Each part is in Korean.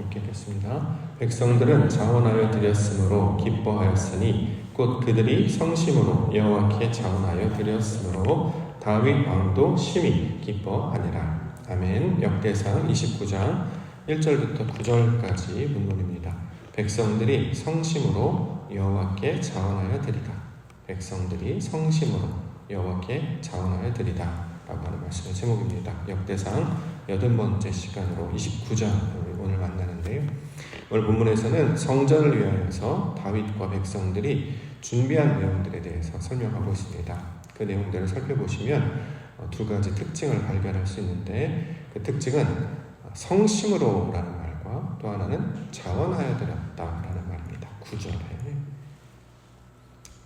함께 읽겠습니다. 백성들은 자원하여 드렸으므로 기뻐하였으니 곧 그들이 성심으로 여호와께 자원하여 드렸으므로 다윗 왕도 심히 기뻐하니라. 아멘. 역대상 29장 1절부터 9절까지 문문입니다. 백성들이 성심으로 여호와께 자원하여 드리다. 백성들이 성심으로 여호와께 자원하여 드리다. 라고 하는 말씀의 제목입니다. 역대상 여덟 번째 시간으로 29장 오늘 만나는데요. 오늘 본문에서는 성전을 위하여서 다윗과 백성들이 준비한 내용들에 대해서 설명하고 있습니다. 그 내용들을 살펴보시면 어, 두 가지 특징을 발견할 수 있는데 그 특징은 성심으로라는 말과 또 하나는 자원하여 드렸다라는 말입니다. 9절에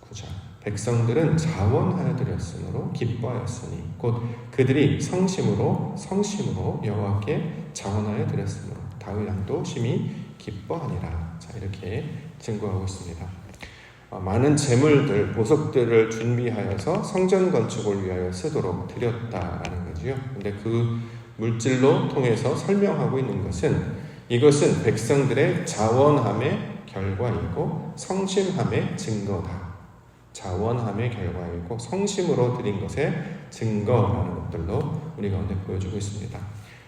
9절 백성들은 자원하여 드렸으므로 기뻐하였으니 곧 그들이 성심으로 성심으로 여호와께 자원하여 드렸으므로 다윗 왕도 심히 기뻐하니라. 자 이렇게 증거하고 있습니다. 어, 많은 재물들, 보석들을 준비하여서 성전 건축을 위하여 쓰도록 드렸다라는 거지요. 근데 그 물질로 통해서 설명하고 있는 것은 이것은 백성들의 자원함의 결과이고 성심함의 증거다. 자원함의 결과이고 성심으로 드린 것의 증거라는 것들로 우리 가운데 보여주고 있습니다.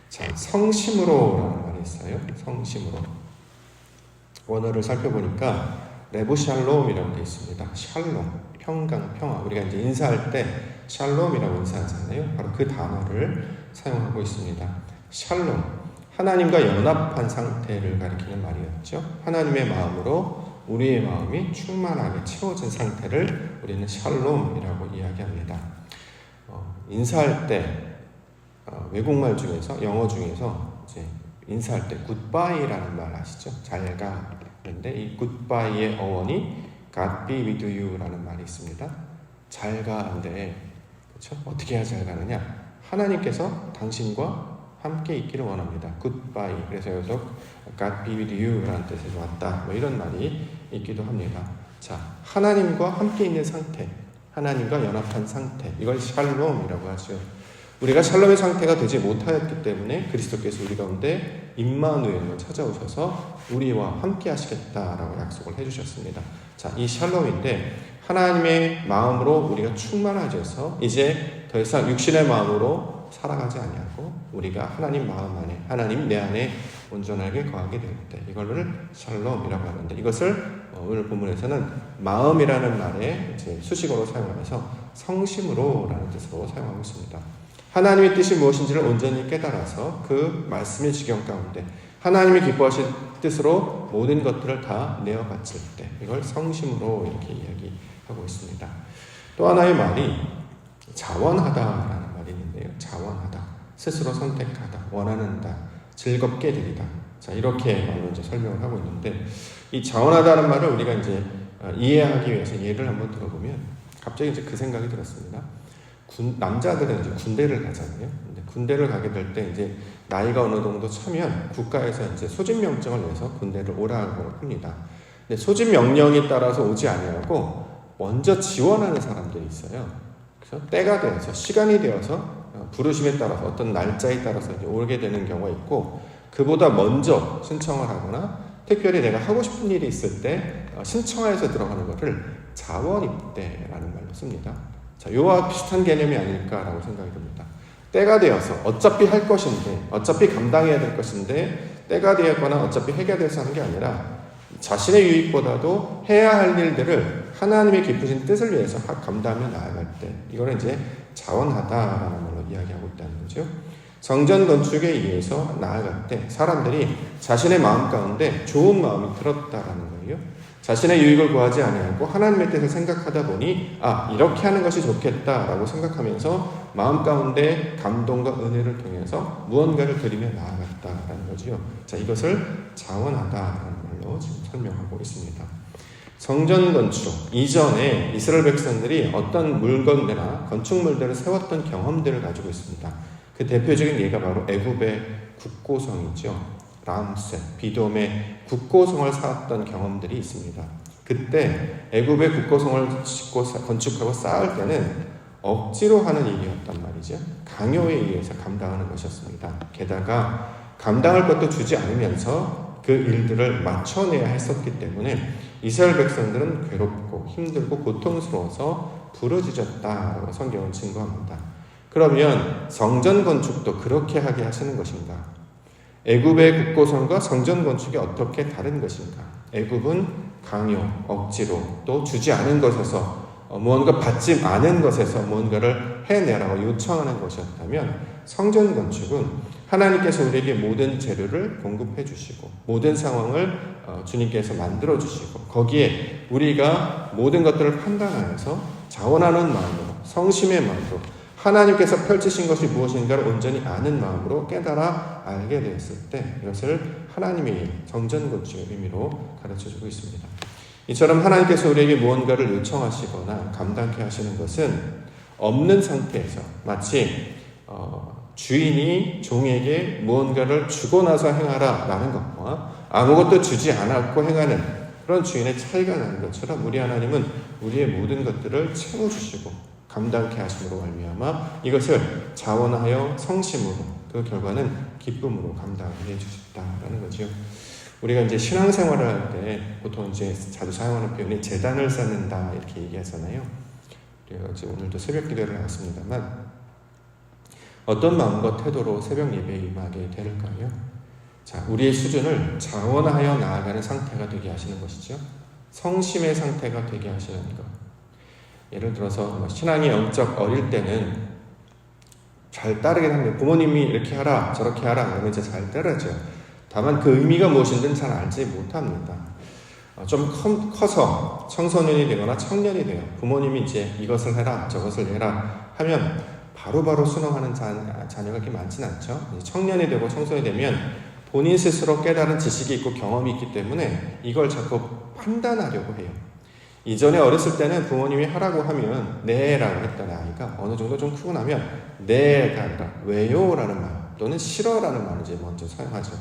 자, 성심으로라는 말이 있어요. 성심으로. 원어를 살펴보니까 레보샬롬이라는 게 있습니다. 샬롬, 평강, 평화. 우리가 이제 인사할 때 샬롬이라고 인사하잖아요. 바로 그 단어를 사용하고 있습니다. 샬롬, 하나님과 연합한 상태를 가리키는 말이었죠. 하나님의 마음으로 우리의 마음이 충만하게 채워진 상태를 우리는 샬롬이라고 이야기합니다. 어, 인사할 때 어, 외국말 중에서 영어 중에서 이제 인사할 때 굿바이라는 말 아시죠? 잘가. 그런데 이 굿바이의 어원이 God be with you라는 말이 있습니다. 잘가인데 그렇죠? 어떻게 해야 잘 가느냐? 하나님께서 당신과 함께 있기를 원합니다. 굿바이. 그래서 여기서 God be with you라는 뜻에서 왔다. 뭐 이런 말이 있기도 합니다. 자, 하나님과 함께 있는 상태, 하나님과 연합한 상태, 이걸 샬롬이라고 하죠. 우리가 샬롬의 상태가 되지 못하였기 때문에 그리스도께서 우리 가운데 임마누엘로 찾아오셔서 우리와 함께 하시겠다라고 약속을 해주셨습니다. 자, 이 샬롬인데 하나님의 마음으로 우리가 충만해져서 이제 더 이상 육신의 마음으로 살아가지 아니하고 우리가 하나님 마음 안에 하나님 내 안에 온전하게 거하게 될 때 이걸를 샬롬이라고 하는데 이것을 오늘 본문에서는 마음이라는 말에 이제 수식어로 사용하면서 성심으로라는 뜻으로 사용하고 있습니다. 하나님의 뜻이 무엇인지를 온전히 깨달아서 그 말씀의 지경 가운데 하나님이 기뻐하실 뜻으로 모든 것들을 다 내어 바칠 때 이걸 성심으로 이렇게 이야기하고 있습니다. 또 하나의 말이 자원하다라는 말이 있는데요. 자원하다. 스스로 선택하다. 원하는다. 즐겁게 드리다. 자, 이렇게 말로 이제 설명을 하고 있는데 이 자원하다는 말을 우리가 이제 이해하기 위해서 예를 한번 들어보면 갑자기 이제 그 생각이 들었습니다. 군, 남자들은 이제 군대를 가잖아요. 근데 군대를 가게 될 때 이제 나이가 어느 정도 차면 국가에서 이제 소집 명령을 내서 군대를 오라고 합니다. 근데 소집 명령에 따라서 오지 아니하고 먼저 지원하는 사람들이 있어요. 그래서 때가 되어서 시간이 되어서 부르심에 따라서 어떤 날짜에 따라서 이제 오게 되는 경우가 있고 그보다 먼저 신청을 하거나 특별히 내가 하고 싶은 일이 있을 때 신청해서 들어가는 것을 자원 입대라는 말로 씁니다. 자, 요와 비슷한 개념이 아닐까라고 생각이 듭니다. 때가 되어서 어차피 할 것인데, 어차피 감당해야 될 것인데, 때가 되었거나 어차피 해야 돼서 하는 게 아니라, 자신의 유익보다도 해야 할 일들을 하나님의 깊으신 뜻을 위해서 감당하며 나아갈 때, 이거는 이제 자원하다라는 말로 이야기하고 있다는 거죠. 성전 건축에 의해서 나아갈 때 사람들이 자신의 마음 가운데 좋은 마음이 들었다라는 거예요. 자신의 유익을 구하지 아니하고 하나님의 뜻을 생각하다 보니 아 이렇게 하는 것이 좋겠다라고 생각하면서 마음 가운데 감동과 은혜를 통해서 무언가를 드리며 나아갔다라는 거지요. 자 이것을 자원하다라는 말로 지금 설명하고 있습니다. 성전 건축 이전에 이스라엘 백성들이 어떤 물건들이나 건축물들을 세웠던 경험들을 가지고 있습니다. 그 대표적인 예가 바로 애굽의 국고성이죠. 람셋, 비돔의 국고성을 쌓았던 경험들이 있습니다. 그때 애굽의 국고성을 짓고 건축하고 쌓을 때는 억지로 하는 일이었단 말이죠. 강요에 의해서 감당하는 것이었습니다. 게다가 감당할 것도 주지 않으면서 그 일들을 맞춰내야 했었기 때문에 이스라엘 백성들은 괴롭고 힘들고 고통스러워서 부르짖었다라고 성경은 증거합니다. 그러면 성전 건축도 그렇게 하게 하시는 것인가? 애굽의 국고성과 성전 건축이 어떻게 다른 것인가? 애굽은 강요, 억지로 또 주지 않은 것에서 어, 무언가 받지 않은 것에서 무언가를 해내라고 요청하는 것이었다면 성전 건축은 하나님께서 우리에게 모든 재료를 공급해 주시고 모든 상황을 어, 주님께서 만들어 주시고 거기에 우리가 모든 것들을 판단하여서 자원하는 마음으로 성심의 마음으로 하나님께서 펼치신 것이 무엇인가를 온전히 아는 마음으로 깨달아 알게 되었을 때 이것을 하나님의 성전 건축의 의미로 가르쳐 주고 있습니다. 이처럼 하나님께서 우리에게 무언가를 요청하시거나 감당케 하시는 것은 없는 상태에서 마치 어, 주인이 종에게 무언가를 주고 나서 행하라 라는 것과 아무것도 주지 않았고 행하는 그런 주인의 차이가 나는 것처럼 우리 하나님은 우리의 모든 것들을 채워주시고 감당케 하심으로 말미암아 이것을 자원하여 성심으로 그 결과는 기쁨으로 감당해 주셨다라는 거죠. 우리가 이제 신앙생활을 할 때 보통 이제 자주 사용하는 표현이 재단을 쌓는다 이렇게 얘기하잖아요. 그래서 이제 오늘도 새벽 기도를 나왔습니다만 어떤 마음과 태도로 새벽 예배에 임하게 될까요? 자, 우리의 수준을 자원하여 나아가는 상태가 되게 하시는 것이죠. 성심의 상태가 되게 하시는 것. 예를 들어서 뭐 신앙이 영적 어릴 때는 잘 따르긴 합니다. 부모님이 이렇게 하라, 저렇게 하라, 그러면 이제 잘 따르죠. 다만 그 의미가 무엇인지는 잘 알지 못합니다. 어, 좀 커서 청소년이 되거나 청년이 돼요. 부모님이 이제 이것을 해라, 저것을 해라 하면 바로바로 순응하는 자, 자녀가 그렇게 많지는 않죠. 청년이 되고 청소년이 되면 본인 스스로 깨달은 지식이 있고 경험이 있기 때문에 이걸 자꾸 판단하려고 해요. 이전에 어렸을 때는 부모님이 하라고 하면 네라고 했던 아이가 어느 정도 좀 크고 나면 네가 아니라 왜요라는 말 또는 싫어라는 말을 이제 먼저 사용하죠.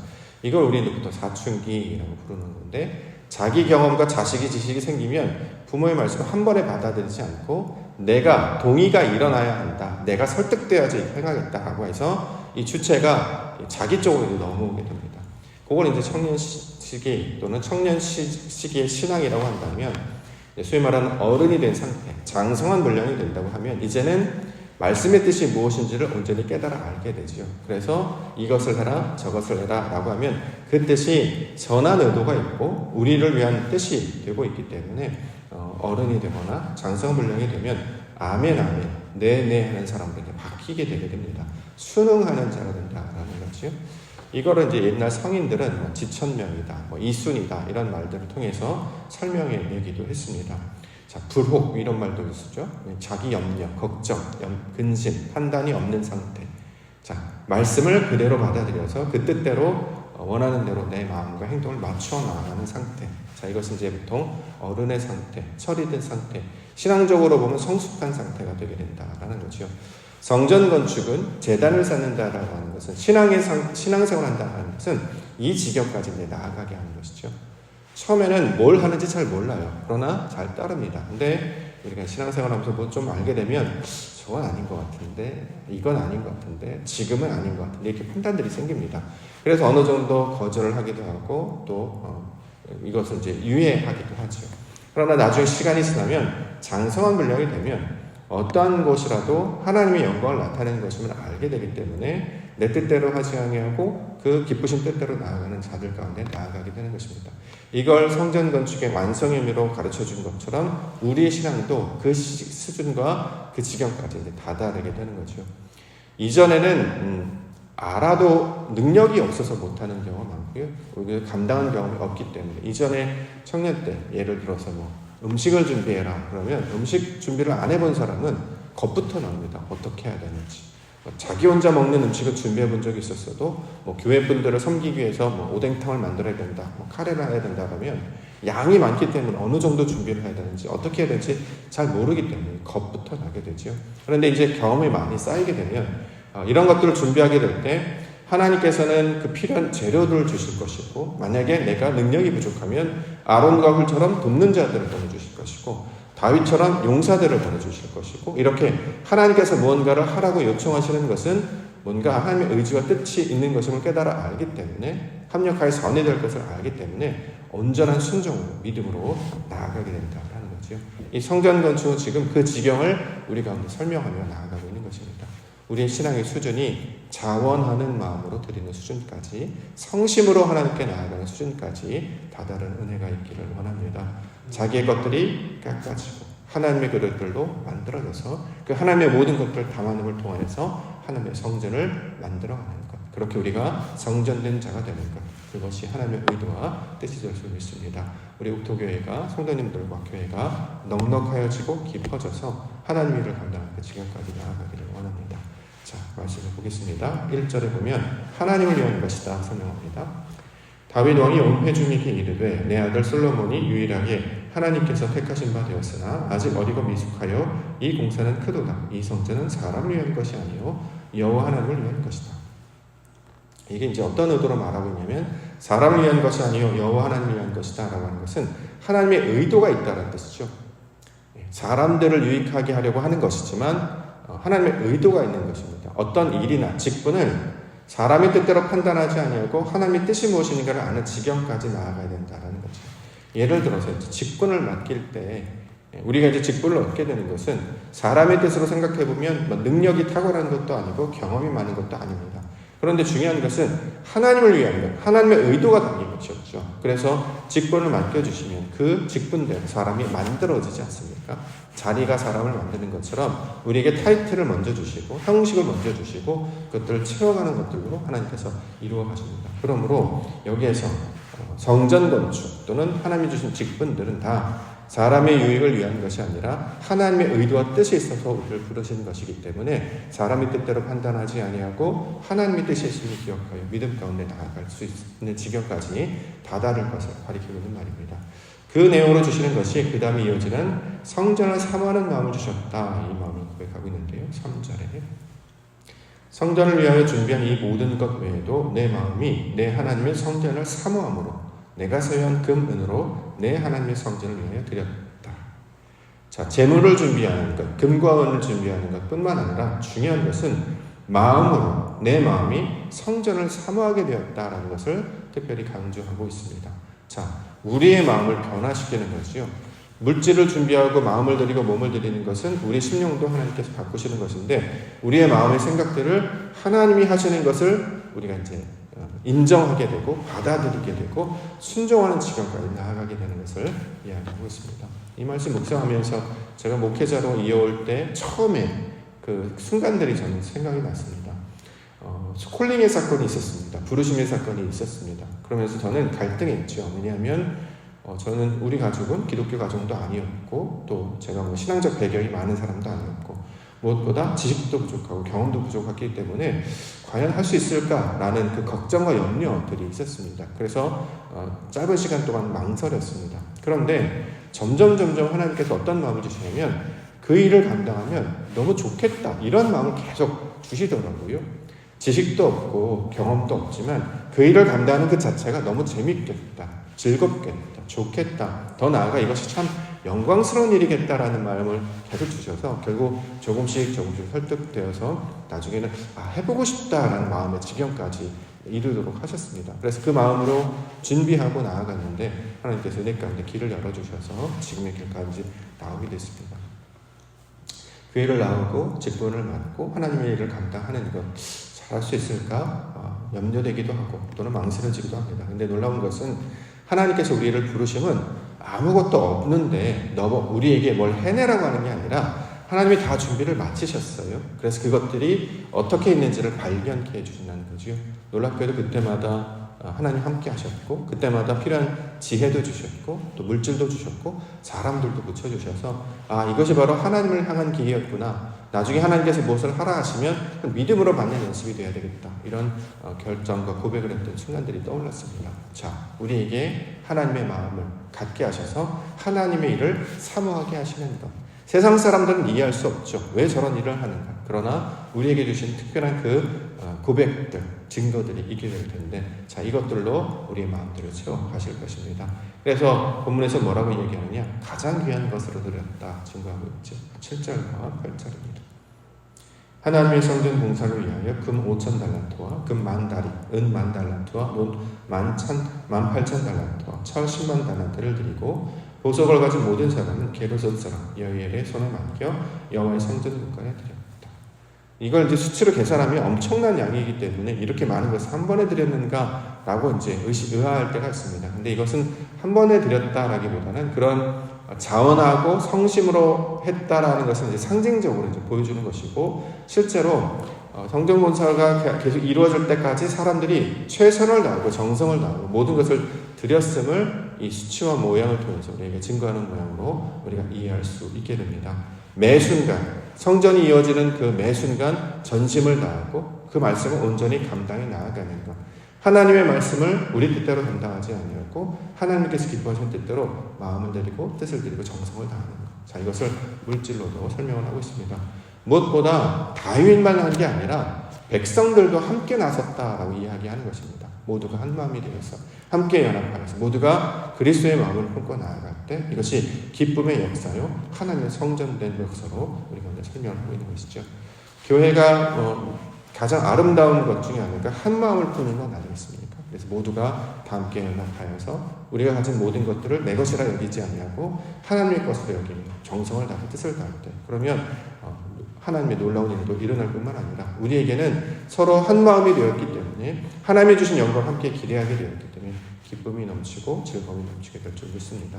이걸 우리는 보통 사춘기라고 부르는 건데 자기 경험과 자식이 지식이 생기면 부모의 말씀을 한 번에 받아들이지 않고 내가 동의가 일어나야 한다. 내가 설득돼야지 행하겠다라고 해서 이 주체가 자기 쪽으로 넘어오게 됩니다. 그걸 이제 청년 시기 또는 청년 시기의 신앙이라고 한다면 소위 말하는 어른이 된 상태, 장성한 분량이 된다고 하면 이제는 말씀의 뜻이 무엇인지를 온전히 깨달아 알게 되지요. 그래서 이것을 해라, 저것을 해라 라고 하면 그 뜻이 선한 의도가 있고 우리를 위한 뜻이 되고 있기 때문에 어, 어른이 되거나 장성분량이 되면 아멘 아멘 네네 네 하는 사람들에게 바뀌게 되게 됩니다. 순응하는 자가 된다라는 거죠. 이거를 이제 옛날 성인들은 뭐 지천명이다, 뭐 이순이다 이런 말들을 통해서 설명해 내기도 했습니다. 자, 불혹 이런 말도 쓰죠. 자기 염려, 걱정, 염, 근심, 판단이 없는 상태. 자, 말씀을 그대로 받아들여서 그 뜻대로 원하는 대로 내 마음과 행동을 맞춰 나가는 상태. 자, 이것은 이제 보통 어른의 상태, 든 상태, 신앙적으로 보면 성숙한 상태가 되게 된다라는 거죠. 성전 건축은 재단을 쌓는다라고 하는 것은 신앙의 상, 신앙생활 한다는 것은 이 지경까지 이제 나아가게 하는 것이죠. 처음에는 뭘 하는지 잘 몰라요. 그러나 잘 따릅니다. 근데 우리가 신앙생활 하면서 뭐 좀 알게 되면 저건 아닌 것 같은데, 이건 아닌 것 같은데, 지금은 아닌 것 같은데, 이렇게 판단들이 생깁니다. 그래서 어느 정도 거절을 하기도 하고, 또, 어, 이것을 이제 유예하기도 하죠. 그러나 나중에 시간이 지나면 장성한 분량이 되면 어떠한 것이라도 하나님의 영광을 나타내는 것임을 알게 되기 때문에 내 뜻대로 하지 아니하고 그 기쁘신 뜻대로 나아가는 자들 가운데 나아가게 되는 것입니다. 이걸 성전 건축의 완성의 의미로 가르쳐 준 것처럼 우리의 신앙도 그 수준과 그 지경까지 이제 다다르게 되는 거죠. 이전에는 음, 알아도 능력이 없어서 못하는 경우가 많고요. 감당한 경험이 없기 때문에 이전에 청년 때 예를 들어서 뭐 음식을 준비해라 그러면 음식 준비를 안 해본 사람은 겁부터 납니다. 어떻게 해야 되는지. 뭐 자기 혼자 먹는 음식을 준비해 본 적이 있었어도 뭐 교회 분들을 섬기기 위해서 뭐 오뎅탕을 만들어야 된다, 뭐 카레를 해야 된다 그러면 양이 많기 때문에 어느 정도 준비를 해야 되는지 어떻게 해야 될지 잘 모르기 때문에 겁부터 나게 되죠. 그런데 이제 경험이 많이 쌓이게 되면 어, 이런 것들을 준비하게 될 때 하나님께서는 그 필요한 재료들을 주실 것이고 만약에 내가 능력이 부족하면 아론과 훌처럼 돕는 자들을 보내주실 것이고 다윗처럼 용사들을 보내주실 것이고 이렇게 하나님께서 무언가를 하라고 요청하시는 것은 뭔가 하나님의 의지와 뜻이 있는 것임을 깨달아 알기 때문에 합력하여 선이 될 것을 알기 때문에 온전한 순종으로 믿음으로 나아가게 된다라는 거죠. 이 성전 건축은 지금 그 지경을 우리 가운데 설명하며 나아가고 있는 것입니다. 우리의 신앙의 수준이 자원하는 마음으로 드리는 수준까지 성심으로 하나님께 나아가는 수준까지 다다른 은혜가 있기를 원합니다. 자기의 것들이 깎아지고 하나님의 그릇들로 만들어져서 그 하나님의 모든 것들을 담아냄을 통해서 하나님의 성전을 만들어가는 것. 그렇게 우리가 성전된 자가 되는 것. 그것이 하나님의 의도와 뜻이 될 수 있습니다. 우리 옥토교회가 성도님들과 교회가 넉넉하여지고 깊어져서 하나님 일을 감당하는 그 지경까지 나아가기를 원합니다. 자, 말씀을 보겠습니다. 1절에 보면 하나님을 위한 것이다 설명합니다. 다윗 왕이 온 회중에게 이르되 내 아들 솔로몬이 유일하게 하나님께서 택하신 바 되었으나 아직 어리고 미숙하여 이 공사는 크도다. 이 성전은 사람을 위한 것이 아니요 여호와 하나님을 위한 것이다. 이게 이제 어떤 의도로 말하고 있냐면 사람을 위한 것이 아니요 여호와 하나님을 위한 것이다라고 하는 것은 하나님의 의도가 있다는 뜻이죠. 예, 사람들을 유익하게 하려고 하는 것이지만 어, 하나님의 의도가 있는 것입니다. 어떤 일이나 직분을 사람의 뜻대로 판단하지 아니하고 하나님의 뜻이 무엇인가를 아는 지경까지 나아가야 된다는 거죠. 예를 들어서 직분을 맡길 때 예, 우리가 이제 직분을 얻게 되는 것은 사람의 뜻으로 생각해 보면 뭐 능력이 탁월한 것도 아니고 경험이 많은 것도 아닙니다. 그런데 중요한 것은 하나님을 위한 것, 하나님의 의도가 담긴 것이었죠. 그래서 직분을 맡겨주시면 그 직분대로 사람이 만들어지지 않습니까? 자리가 사람을 만드는 것처럼 우리에게 타이틀을 먼저 주시고 형식을 먼저 주시고 그것들을 채워가는 것들로 하나님께서 이루어 가십니다. 그러므로 여기에서 성전 건축 또는 하나님이 주신 직분들은 다 사람의 유익을 위한 것이 아니라 하나님의 의도와 뜻이 있어서 우리를 부르신 것이기 때문에 사람의 뜻대로 판단하지 아니하고 하나님의 뜻이 있음을 기억하여 믿음 가운데 나아갈 수 있는 지경까지 다다를 것을 가리키고 있는 말입니다. 그 내용으로 주시는 것이 그 다음에 이어지는 성전을 사모하는 마음을 주셨다. 이 마음을 고백하고 있는데요. 3절에 성전을 위하여 준비한 이 모든 것 외에도 내 마음이 내 하나님의 성전을 사모함으로 내가 소유한 금, 은으로 내 하나님의 성전을 위하여 드렸다. 자, 재물을 준비하는 것, 금과 은을 준비하는 것 뿐만 아니라 중요한 것은 마음으로 내 마음이 성전을 사모하게 되었다라는 것을 특별히 강조하고 있습니다. 자, 우리의 마음을 변화시키는 거지요. 물질을 준비하고 마음을 드리고 몸을 드리는 것은 우리 심령도 하나님께서 바꾸시는 것인데 우리의 마음의 생각들을 하나님이 하시는 것을 우리가 이제 인정하게 되고 받아들이게 되고 순종하는 지경까지 나아가게 되는 것을 이야기하고 있습니다. 이 말씀 묵상하면서 제가 목회자로 이어올 때 처음에 그 순간들이 저는 생각이 났습니다. 어, 콜링의 사건이 있었습니다. 부르심의 사건이 있었습니다. 그러면서 저는 갈등했죠. 왜냐하면 어, 저는 우리 가족은 기독교 가정도 아니었고 또 제가 뭐 신앙적 배경이 많은 사람도 아니었고 무엇보다 지식도 부족하고 경험도 부족했기 때문에 과연 할 수 있을까라는 그 걱정과 염려들이 있었습니다. 그래서 어, 짧은 시간 동안 망설였습니다. 그런데 점점 점점 하나님께서 어떤 마음을 주시냐면 그 일을 감당하면 너무 좋겠다 이런 마음을 계속 주시더라고요. 지식도 없고 경험도 없지만 그 일을 감당하는 그 자체가 너무 재밌겠다, 즐겁겠다, 좋겠다. 더 나아가 이것이 참 영광스러운 일이겠다라는 마음을 계속 주셔서 결국 조금씩 조금씩 설득되어서 나중에는 아, 해보고 싶다라는 마음의 지경까지 이르도록 하셨습니다. 그래서 그 마음으로 준비하고 나아갔는데 하나님께서 내 가운데 길을 열어주셔서 지금의 길까지 나오게 됐습니다. 그 일을 나오고 직분을 맡고 하나님의 일을 감당하는 것 잘할 수 있을까 어, 염려되기도 하고 또는 망설여지기도 합니다. 근데 놀라운 것은 하나님께서 우리를 부르심은 아무것도 없는데 너 우리에게 뭘 해내라고 하는 게 아니라 하나님이 다 준비를 마치셨어요. 그래서 그것들이 어떻게 있는지를 발견케 해주신다는 거죠. 놀랍게도 그때마다 하나님 함께 하셨고 그때마다 필요한 지혜도 주셨고 또 물질도 주셨고 사람들도 붙여주셔서 아 이것이 바로 하나님을 향한 길이었구나 나중에 하나님께서 무엇을 하라 하시면 믿음으로 받는 연습이 되어야 되겠다 이런 어, 결정과 고백을 했던 순간들이 떠올랐습니다 자 우리에게 하나님의 마음을 갖게 하셔서 하나님의 일을 사모하게 하시는 것 세상 사람들은 이해할 수 없죠. 왜 저런 일을 하는가. 그러나 우리에게 주신 특별한 그 어, 고백들, 증거들이 있게 될 텐데, 자, 이것들로 우리의 마음들을 채워가실 것입니다. 그래서 본문에서 뭐라고 얘기하느냐? 가장 귀한 것으로 드렸다. 증거하고 있죠. 7절과 8절입니다. 하나님의 성전 공사를 위하여 금 5천 달란트와 금 만 다리, 은 만 달란트와 논 만천 만 팔천 달란트와 철 10만 달란트를 드리고 보석을 가진 모든 사람은 게르섯 사람 여엘의 손에 맡겨 여호와의 성전 공간에 드렸다. 이걸 이제 수치로 계산하면 엄청난 양이기 때문에 이렇게 많은 것을 한 번에 드렸는가라고 이제 의식 의아할 때가 있습니다. 근데 이것은 한 번에 드렸다라기보다는 그런 자원하고 성심으로 했다라는 것은 이제 상징적으로 이제 보여주는 것이고 실제로 어, 성전 건설가 계속 이루어질 때까지 사람들이 최선을 다하고 정성을 다하고 모든 것을 드렸음을 이 수치와 모양을 통해서 우리에게 증거하는 모양으로 우리가 이해할 수 있게 됩니다. 매 순간 성전이 이어지는 그 매 순간 전심을 다하고 그 말씀을 온전히 감당해 나아가는 것. 하나님의 말씀을 우리 뜻대로 감당하지 아니하고 하나님께서 기뻐하시는 뜻대로 마음을 드리고 뜻을 드리고 정성을 다하는 것. 자 이것을 물질로도 설명을 하고 있습니다. 무엇보다 다윗만 한 게 아니라 백성들도 함께 나섰다라고 이야기하는 것입니다. 모두가 한 마음이 되어서 함께 연합하여서 모두가 그리스도의 마음을 품고 나아갈 때 이것이 기쁨의 역사요 하나님의 성전된 역사로 우리가 오늘 설명을 하고 있는 것이죠. 교회가 어, 가장 아름다운 것 중에 하나가 한 마음을 품는 건 아니겠습니까? 그래서 모두가 다 함께 연합하여서 우리가 가진 모든 것들을 내 것이라 여기지 아니하고 하나님의 것으로 여기며 정성을 다해 뜻을 다할 때 그러면 어, 하나님의 놀라운 일도 일어날 뿐만 아니라 우리에게는 서로 한 마음이 되었기 때문에 하나님이 주신 영광을 함께 기대하게 되었기 때문에 기쁨이 넘치고 즐거움이 넘치게 될 줄 믿습니다.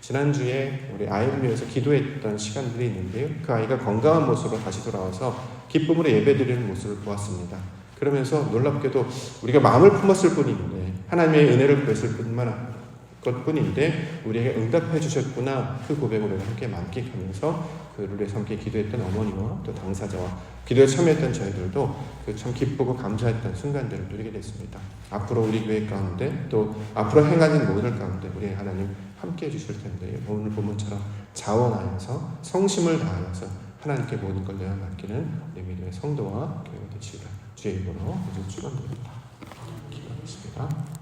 지난주에 우리 아이를 위해서 기도했던 시간들이 있는데요. 그 아이가 건강한 모습으로 다시 돌아와서 기쁨으로 예배드리는 모습을 보았습니다. 그러면서 놀랍게도 우리가 마음을 품었을 뿐인데 하나님의 은혜를 구했을 뿐만 것뿐인데 우리에게 응답해 주셨구나 그 고백을 함께 만끽하면서 그를 함께 기도했던 어머니와 또 당사자와 기도에 참여했던 저희들도 그 참 기쁘고 감사했던 순간들을 누리게 됐습니다. 앞으로 우리 교회 가운데 또 앞으로 행하는 모든 가운데 우리 하나님 함께 해주실 텐데 오늘 본문처럼 자원하여서 성심을 다하여서 하나님께 모든 걸 내어 맡기는 우리 믿음의 성도와 교회가 되시기를 주의 이름으로 모두 축원드립니다. 기도하겠습니다.